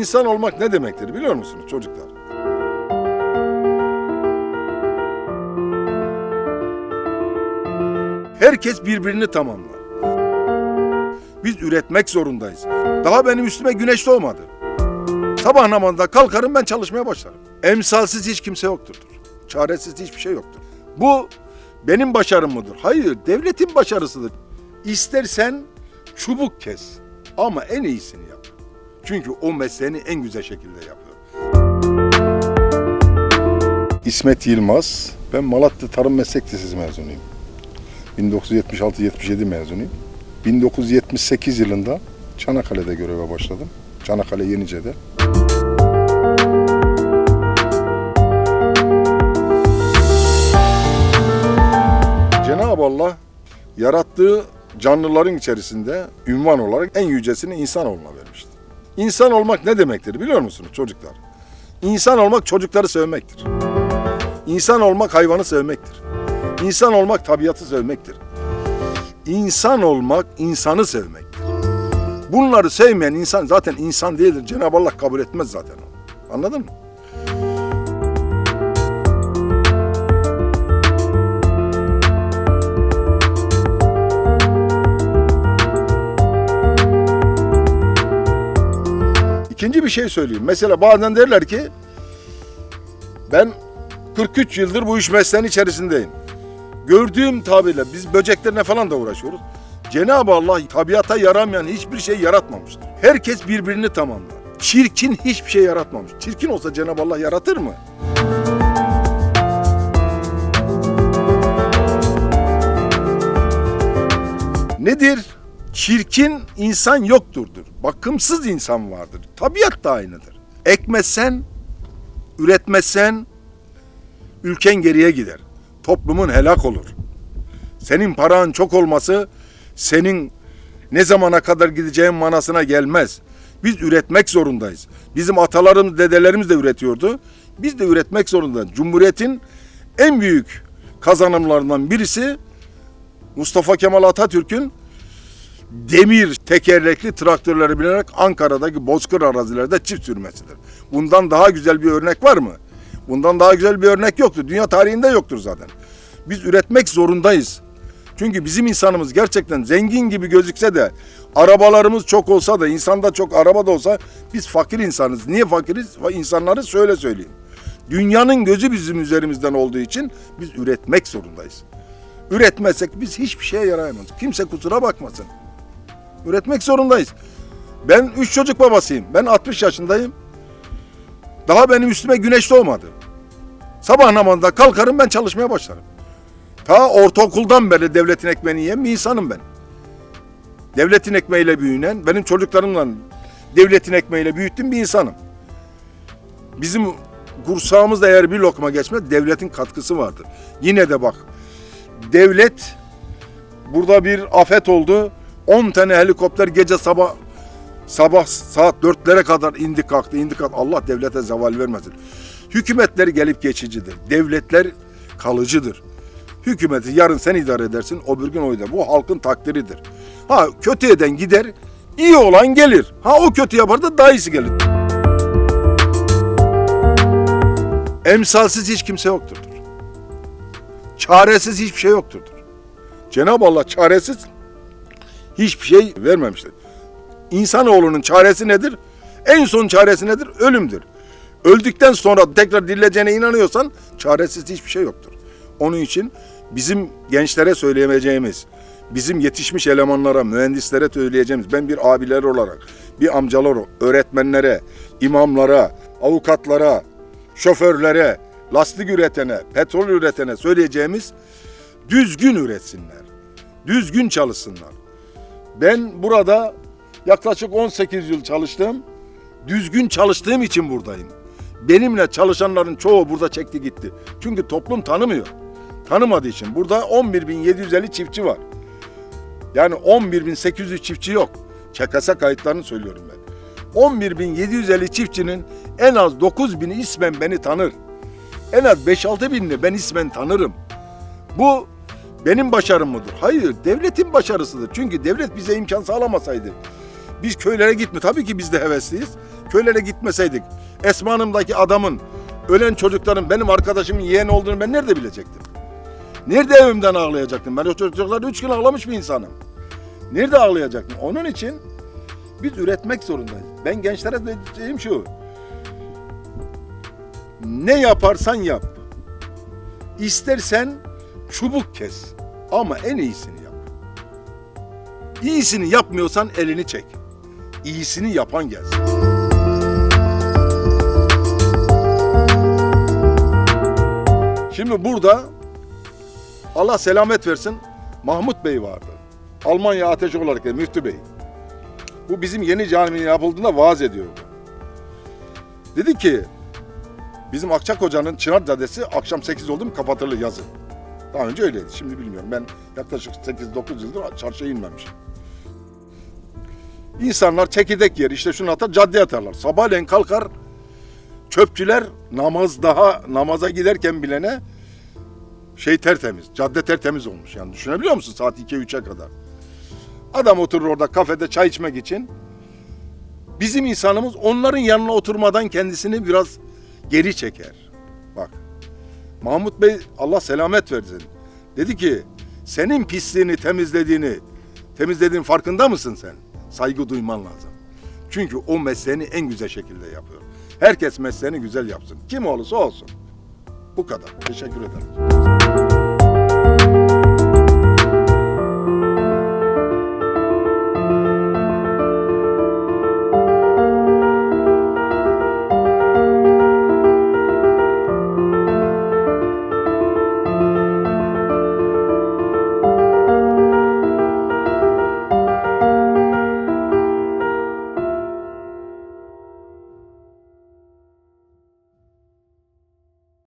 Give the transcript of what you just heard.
İnsan olmak ne demektir biliyor musunuz çocuklar? Herkes birbirini tamamlar. Biz üretmek zorundayız. Daha benim üstüme güneş doğmadı. Sabah namazında kalkarım ben çalışmaya başlarım. Emsalsiz hiç kimse yoktur. Çaresiz hiçbir şey yoktur. Bu benim başarım mıdır? Hayır, devletin başarısıdır. İstersen çubuk kes ama en iyisini yap. Çünkü o mesleğini en güzel şekilde yapıyor. İsmet Yılmaz, ben Malatya Tarım Meslek Lisesi mezunuyum. 1976-77 mezunuyum. 1978 yılında Çanakkale'de göreve başladım. Çanakkale Yenice'de. Cenab-ı Allah yarattığı canlıların içerisinde ünvan olarak en yücesini insanoğluna vermiştir. İnsan olmak ne demektir biliyor musunuz çocuklar? İnsan olmak çocukları sevmektir. İnsan olmak hayvanı sevmektir. İnsan olmak tabiatı sevmektir. İnsan olmak insanı sevmektir. Bunları sevmeyen insan zaten insan değildir. Cenab-ı Allah kabul etmez zaten onu. Anladın mı? İkinci bir şey söyleyeyim. Mesela bazen derler ki ben 43 yıldır bu iş mesleğinin içerisindeyim. Gördüğüm tabirle biz böceklerine falan da uğraşıyoruz. Cenab-ı Allah tabiata yaramayan hiçbir şey yaratmamıştır. Herkes birbirini tamamlar. Çirkin hiçbir şey yaratmamış. Çirkin olsa Cenab-ı Allah yaratır mı? Nedir? Çirkin insan yokturdur. Bakımsız insan vardır. Tabiat da aynıdır. Ekmezsen, üretmezsen ülken geriye gider. Toplumun helak olur. Senin paran çok olması senin ne zamana kadar gideceğin manasına gelmez. Biz üretmek zorundayız. Bizim atalarımız, dedelerimiz de üretiyordu. Biz de üretmek zorundayız. Cumhuriyetin en büyük kazanımlarından birisi Mustafa Kemal Atatürk'ün demir tekerlekli traktörleri binerek Ankara'daki bozkır arazilerde çift sürmesidir. Bundan daha güzel bir örnek var mı? Bundan daha güzel bir örnek yoktur. Dünya tarihinde yoktur zaten. Biz üretmek zorundayız. Çünkü bizim insanımız gerçekten zengin gibi gözükse de arabalarımız çok olsa da insanda çok araba da olsa biz fakir insanız. Niye fakiriz? İnsanları şöyle söyleyeyim. Dünyanın gözü bizim üzerimizden olduğu için biz üretmek zorundayız. Üretmezsek biz hiçbir şeye yarayamayız. Kimse kusura bakmasın. Üretmek zorundayız. Ben üç çocuk babasıyım. Ben 60 yaşındayım. Daha benim üstüme güneş doğmadı. Sabah namazında kalkarım ben çalışmaya başlarım. Ta ortaokuldan beri devletin ekmeğini yiyen bir insanım ben. Devletin ekmeğiyle büyünen, benim çocuklarımla devletin ekmeğiyle büyüttüm bir insanım. Bizim kursağımızda eğer bir lokma geçmez, devletin katkısı vardır. Yine de bak, devlet burada bir afet oldu. 10 tane helikopter gece sabah sabah saat 4'lere kadar indi kalktı, indi kalktı. Allah devlete zeval vermesin. Hükümetler gelip geçicidir. Devletler kalıcıdır. Hükümeti yarın sen idare edersin, o bir gün o eder. Bu halkın takdiridir. Ha kötü eden gider, iyi olan gelir. Ha o kötü yapar da daha iyisi gelir. Emsalsiz hiç kimse yoktur. Çaresiz hiçbir şey yoktur. Cenab-ı Allah çaresiz hiçbir şey vermemiştir. İnsanoğlunun çaresi nedir? En son çaresi nedir? Ölümdür. Öldükten sonra tekrar dirileceğine inanıyorsan çaresiz hiçbir şey yoktur. Onun için bizim gençlere söyleyemeyeceğimiz, bizim yetişmiş elemanlara, mühendislere söyleyeceğimiz, ben bir abiler olarak, bir amcalar, öğretmenlere, imamlara, avukatlara, şoförlere, lastik üretene, petrol üretene söyleyeceğimiz düzgün üretsinler. Düzgün çalışsınlar. Ben burada yaklaşık 18 yıl çalıştım. Düzgün çalıştığım için buradayım. Benimle çalışanların çoğu burada çekti gitti. Çünkü toplum tanımıyor. Tanımadığı için. Burada 11.750 çiftçi var. Yani 11.800 çiftçi yok. ÇKS kayıtlarını söylüyorum ben. 11.750 çiftçinin en az 9.000'i ismen beni tanır. En az 5-6 binini ben ismen tanırım. Bu benim başarım mıdır? Hayır, devletin başarısıdır. Çünkü devlet bize imkan sağlamasaydı biz köylere gitme. Tabii ki biz de hevesliyiz. köylere gitmeseydik Esma Hanım'daki adamın ölen çocukların benim arkadaşımın yeğen olduğunu ben nerede bilecektim? Nerede evimden ağlayacaktım? Ben o çocuklarda üç gün ağlamış bir insanım. Nerede ağlayacaktım? Onun için biz üretmek zorundayız. Ben gençlere diyeyim şu. Ne yaparsan yap. İstersen çubuk kes. Ama en iyisini yap. İyisini yapmıyorsan elini çek. İyisini yapan gelsin. Şimdi burada Allah selamet versin Mahmut Bey vardı. Almanya ateşi olarak da Müftü Bey. Bu bizim yeni cami yapıldığında vaaz ediyordu. Dedi ki bizim Akçakoca'nın Çınar Caddesi akşam 8 oldu mu kapatılır yazın. Daha önce öyleydi. Şimdi bilmiyorum. Ben yaklaşık 8-9 yıldır çarşıya inmemişim. İnsanlar çekirdek yer işte şunu atar caddeye atarlar. Sabahleyin kalkar çöpçüler namaz daha namaza giderken bilene şey tertemiz. Cadde tertemiz olmuş yani düşünebiliyor musun saat 2-3'e kadar. Adam oturur orada kafede çay içmek için. Bizim insanımız onların yanına oturmadan kendisini biraz geri çeker. Mahmut Bey Allah selamet versin. Dedi ki senin pisliğini temizlediğini temizlediğin farkında mısın sen? Saygı duyman lazım. Çünkü o mesleğini en güzel şekilde yapıyor. Herkes mesleğini güzel yapsın. Kim olursa olsun. Bu kadar. Teşekkür ederim.